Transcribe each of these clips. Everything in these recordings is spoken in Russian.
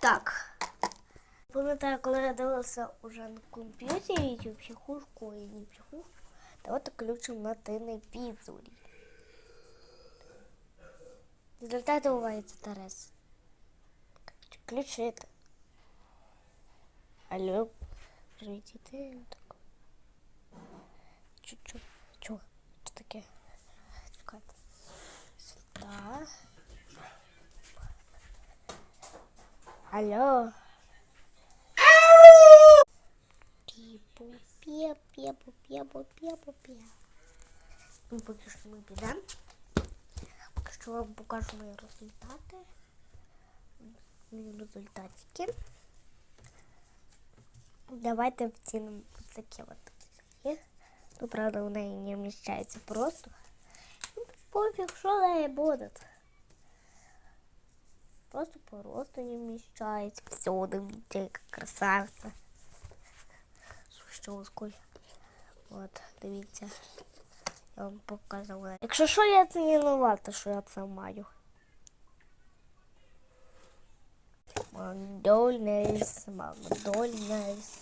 Так. Пам'ятаю, коли я дивилася уже на комп'ютері цю психушку і не психушку, давайте включимо на телевізорі. Результати бувається Тарас. Включити. Алло. Привіт, ти так. Чу-чу. Чо? Що таке? Чекайте. Сюда. Алло. Піпу, пє, пєпу, пєпу, пєпу, пє. Ну, поки що ми підемо. Поки що вам покажу мої результати. Мої результатики. Давайте втянемо таке от. Є. Ну, правда, у неї не вміщається просто. Ну, пофіг, що неї буде. Просто просто не вміщається. Все, дивіться, яка красавиця. З щелкою. От, дивіться. Я вам показала. Якщо що, я це не винувата, що я це маю. Макдональдс, Макдональдс,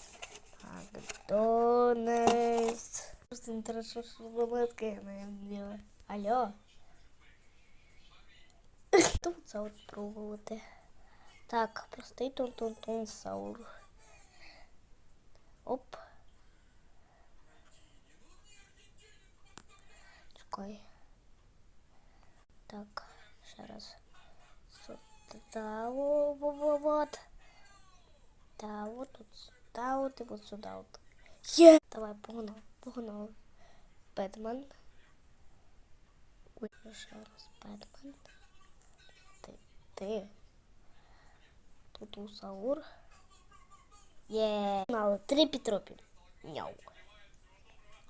Макдональдс. Просто інтересно, що заметки я не делаю. Алло. Тунсаур пробувати. Так, простий тунтунтунсаур. Оп. Чекай. Так, ще раз. Сюда, во, во, во, вот. Да, вот тут, сюда, вот и вот сюда, вот. Є! Давай, погнал, погнав. Бэтмен. Ой, ще раз, Бэтмен. Ти, ти. Тут усаур. Є. Мало, три Петропі. Няу.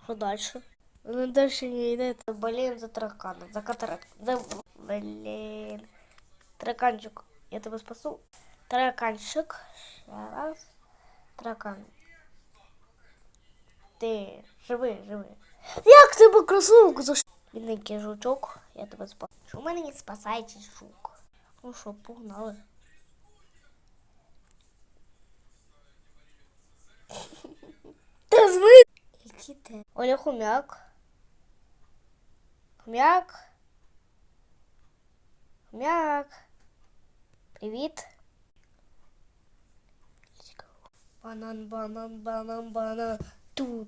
Що дальше? Ну, дальше не йде. Болеем за таракана, за катаракту. За... Блін. Тараканчик, я тебе спасу. Тараканчик. Ще раз. Таракан. Ти живи, живи. Як тебе кросовку за Бідненький жучок, я тебе спасу. Що мене не спасається жук? Ну що, погнали. Та зми. Які ти? Оля хомяк. Хомяк. Хомяк. Привіт. Банан, банан, банан, банан. Ту